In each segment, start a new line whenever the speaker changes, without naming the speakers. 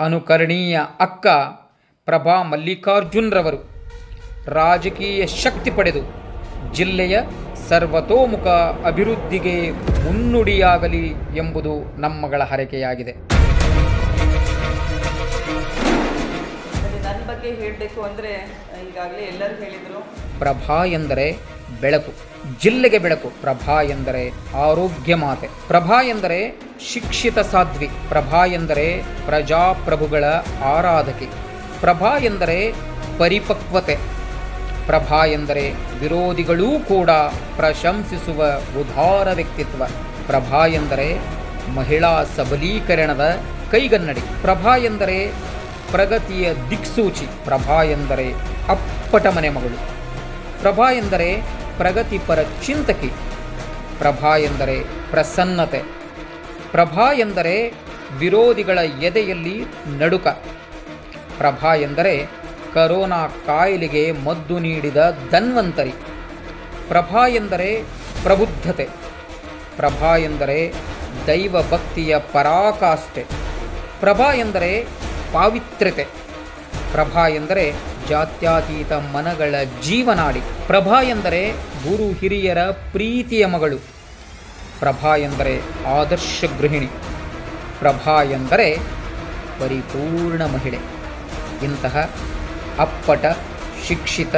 ಅನುಕರಣೀಯ ಅಕ್ಕ ಪ್ರಭಾ ಮಲ್ಲಿಕಾರ್ಜುನ್ರವರು ರಾಜಕೀಯ ಶಕ್ತಿ ಪಡೆದು ಜಿಲ್ಲೆಯ ಸರ್ವತೋಮುಖ ಅಭಿವೃದ್ಧಿಗೆ ಮುನ್ನುಡಿಯಾಗಲಿ ಎಂಬುದು ನಮ್ಮಗಳ ಹರಕೆಯಾಗಿದೆ.
ನನ್ನ ಬಗ್ಗೆ ಹೇಳಬೇಕು ಅಂದರೆ ಈಗಾಗಲೇ ಎಲ್ಲರೂ ಹೇಳಿದರು.
ಪ್ರಭಾ ಎಂದರೆ ಬೆಳಕು. ಜಿಲ್ಲೆಗೆ ಬೆಳಕು. ಪ್ರಭಾ ಎಂದರೆ ಆರೋಗ್ಯ ಮಾತೆ ಪ್ರಭಾ ಎಂದರೆ ಶಿಕ್ಷಿತ ಸಾಧ್ವಿ. ಪ್ರಭಾ ಎಂದರೆ ಪ್ರಜಾಪ್ರಭುಗಳ ಆರಾಧಕಿ. ಪ್ರಭಾ ಎಂದರೆ ಪರಿಪಕ್ವತೆ. ಪ್ರಭಾ ಎಂದರೆ ವಿರೋಧಿಗಳೂ ಕೂಡ ಪ್ರಶಂಸಿಸುವ ಉದಾರ ವ್ಯಕ್ತಿತ್ವ. ಪ್ರಭಾ ಎಂದರೆ ಮಹಿಳಾ ಸಬಲೀಕರಣದ ಕೈಗನ್ನಡಿ. ಪ್ರಭಾ ಎಂದರೆ ಪ್ರಗತಿಯ ದಿಕ್ಸೂಚಿ. ಪ್ರಭಾ ಎಂದರೆ ಅಪ್ಪಟ ಮನೆ ಮಗಳು ಪ್ರಭಾ ಎಂದರೆ ಪ್ರಗತಿಪರ ಚಿಂತಕಿ. ಪ್ರಭಾ ಎಂದರೆ ಪ್ರಸನ್ನತೆ. ಪ್ರಭಾ ಎಂದರೆ ವಿರೋಧಿಗಳ ಎದೆಯಲ್ಲಿ ನಡುಕ. ಪ್ರಭಾ ಎಂದರೆ ಕರೋನಾ ಕಾಯಿಲೆಗೆ ಮದ್ದು ನೀಡಿದ ಧನ್ವಂತರಿ. ಪ್ರಭಾ ಎಂದರೆ ಪ್ರಬುದ್ಧತೆ. ಪ್ರಭಾ ಎಂದರೆ ದೈವ ಭಕ್ತಿಯ ಪರಾಕಾಷ್ಠೆ. ಪ್ರಭಾ ಎಂದರೆ ಪಾವಿತ್ರ್ಯತೆ. ಪ್ರಭಾ ಎಂದರೆ ಜಾತ್ಯತೀತ ಮನಗಳ ಜೀವನಾಡಿ. ಪ್ರಭಾ ಎಂದರೆ ಗುರು ಹಿರಿಯರ ಪ್ರೀತಿಯ ಮಗಳು. ಪ್ರಭಾ ಎಂದರೆ ಆದರ್ಶ ಗೃಹಿಣಿ. ಪ್ರಭಾ ಎಂದರೆ ಪರಿಪೂರ್ಣ ಮಹಿಳೆ. ಇಂತಹ ಅಪ್ಪಟ, ಶಿಕ್ಷಿತ,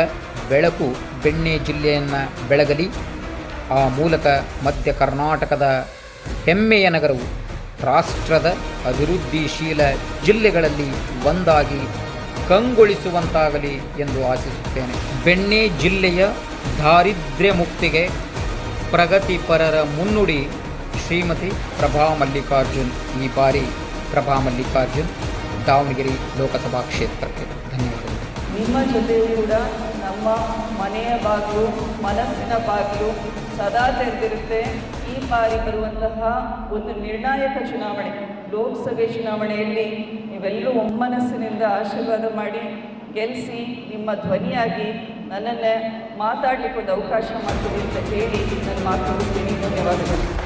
ಬೆಳಕು ಬೆಣ್ಣೆ ಜಿಲ್ಲೆಯನ್ನು ಬೆಳಗಲಿ. ಆ ಮೂಲಕ ಮಧ್ಯ ಕರ್ನಾಟಕದ ಹೆಮ್ಮೆಯ ನಗರವು ರಾಷ್ಟ್ರದ ಅಭಿವೃದ್ಧಿಶೀಲ ಜಿಲ್ಲೆಗಳಲ್ಲಿ ಒಂದಾಗಿ ಕಂಗೊಳಿಸುವಂತಾಗಲಿ ಎಂದು ಆಶಿಸುತ್ತೇನೆ. ಬೆಣ್ಣೆ ಜಿಲ್ಲೆಯ ದಾರಿದ್ರ್ಯ ಮುಕ್ತಿಗೆ ಪ್ರಗತಿಪರರ ಮುನ್ನುಡಿ ಶ್ರೀಮತಿ ಪ್ರಭಾ ಮಲ್ಲಿಕಾರ್ಜುನ್. ಈ ಬಾರಿ ಪ್ರಭಾ ಮಲ್ಲಿಕಾರ್ಜುನ್ ದಾವಣಗೆರೆ ಲೋಕಸಭಾ ಕ್ಷೇತ್ರಕ್ಕೆ. ಧನ್ಯವಾದಗಳು.
ನಿಮ್ಮ ಜೊತೆ ಕೂಡ ನಮ್ಮ ಮನೆಯ ಬಾಗಿಲು, ಮನಸ್ಸಿನ ಬಾಗಿಲು ಸದಾ ತೆರೆದಿರುತ್ತೆ. ಈ ಬಾರಿ ಬರುವಂತಹ ಒಂದು ನಿರ್ಣಾಯಕ ಚುನಾವಣೆ. ಲೋಕಸಭೆ ಚುನಾವಣೆಯಲ್ಲಿ ನೀವೆಲ್ಲರೂ ಒಮ್ಮನಸ್ಸಿನಿಂದ ಆಶೀರ್ವಾದ ಮಾಡಿ ಗೆಲ್ಲಿಸಿ ನಿಮ್ಮ ಧ್ವನಿಯಾಗಿ ನನ್ನನ್ನು ಮಾತಾಡಲಿಕ್ಕೆ ಒಂದು ಅವಕಾಶ ಮಾಡ್ತೀವಿ ಅಂತ ಹೇಳಿ ನನ್ನ ಮಾತಾಡುತ್ತೇನೆ ಧನ್ಯವಾದಗಳು.